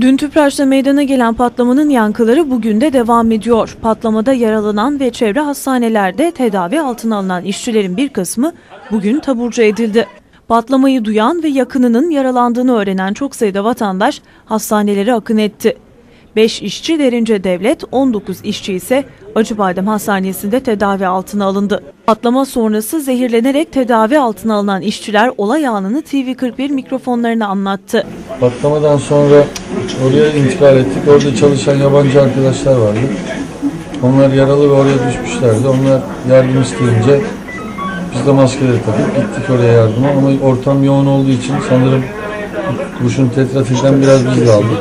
Dün Tüpraş'ta meydana gelen patlamanın yankıları bugün de devam ediyor. Patlamada yaralanan ve çevre hastanelerde tedavi altına alınan işçilerin bir kısmı bugün taburcu edildi. Patlamayı duyan ve yakınının yaralandığını öğrenen çok sayıda vatandaş hastanelere akın etti. 5 işçi Derince Devlet, 19 işçi ise Acıbadem Hastanesi'nde tedavi altına alındı. Patlama sonrası zehirlenerek tedavi altına alınan işçiler olay anını TV41 mikrofonlarına anlattı. Patlamadan sonra oraya intikal ettik. Orada çalışan yabancı arkadaşlar vardı. Onlar yaralı ve oraya düşmüşlerdi. Onlar yardım isteyince biz de maskeleri takıp gittik oraya yardıma. Ama ortam yoğun olduğu için sanırım kurşun tetratilden biraz biz de aldık.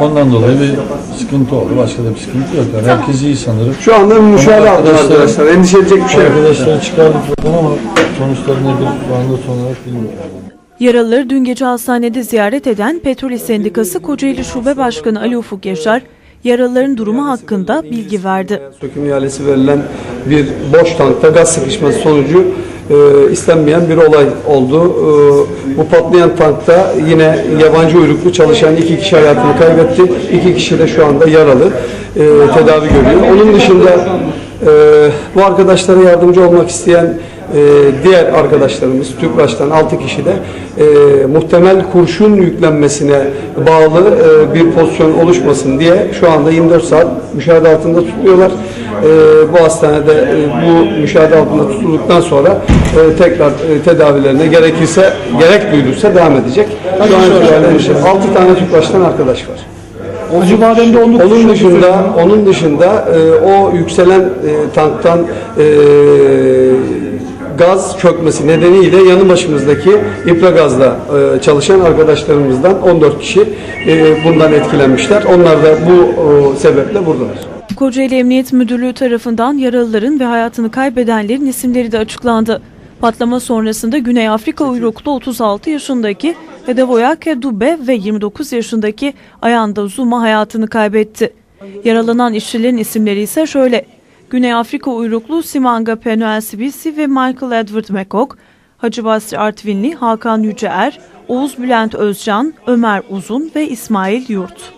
Ondan dolayı bir sıkıntı oldu. Başka da bir sıkıntı yok. Yani herkes iyi sanırım. Şu anda müşahede altında Arkadaşlar-. Endişe edecek bir şey yok. Arkadaşları çıkardık ama sonuçları nedir şu anda son olarak bilmiyorum. Yaralıları dün gece hastanede ziyaret eden Petrol Sendikası Kocaeli Şube Başkanı Ali Ufuk Yaşar, yaralıların durumu hakkında bilgi verdi. Söküm ihalesi verilen bir boş tankta gaz sıkışması sonucu e, istenmeyen bir olay oldu. E, bu patlayan tankta yine yabancı uyruklu çalışan iki kişi hayatını kaybetti. İki kişi de şu anda yaralı. e, tedavi görüyor. Onun dışında e, bu arkadaşlara yardımcı olmak isteyen e, diğer arkadaşlarımız TÜPRAŞ'tan 6 kişi de e, muhtemel kurşun yüklenmesine bağlı e, bir pozisyon oluşmasın diye şu anda 24 saat müşahede altında tutuyorlar. E, bu hastanede e, bu müşahede altında tutulduktan sonra e, tekrar e, tedavilerine gerekirse gerek duyulursa devam edecek. Şu an itibariyle 6 tane TÜPRAŞ'tan arkadaş var. Acıbadem'de 19 Onun kişi dışında, onun dışında e, o yükselen e, tanktan e, gaz çökmesi nedeniyle yanı başımızdaki İpragaz'da e, çalışan arkadaşlarımızdan 14 kişi e, bundan etkilenmişler. Onlar da bu sebeple buradalar. Kocaeli Emniyet Müdürlüğü tarafından yaralıların ve hayatını kaybedenlerin isimleri de açıklandı. Patlama sonrasında Güney Afrika uyruklu 36 yaşındaki Edevoyake Dube ve 29 yaşındaki Ayanda Zuma hayatını kaybetti. Yaralanan işçilerin isimleri ise şöyle. Güney Afrika uyruklu Simanga Penuel Sibisi ve Michael Edward McCock, Hacı Basri Artvinli, Hakan Yüceer, Oğuz Bülent Özcan, Ömer Uzun ve İsmail Yurt.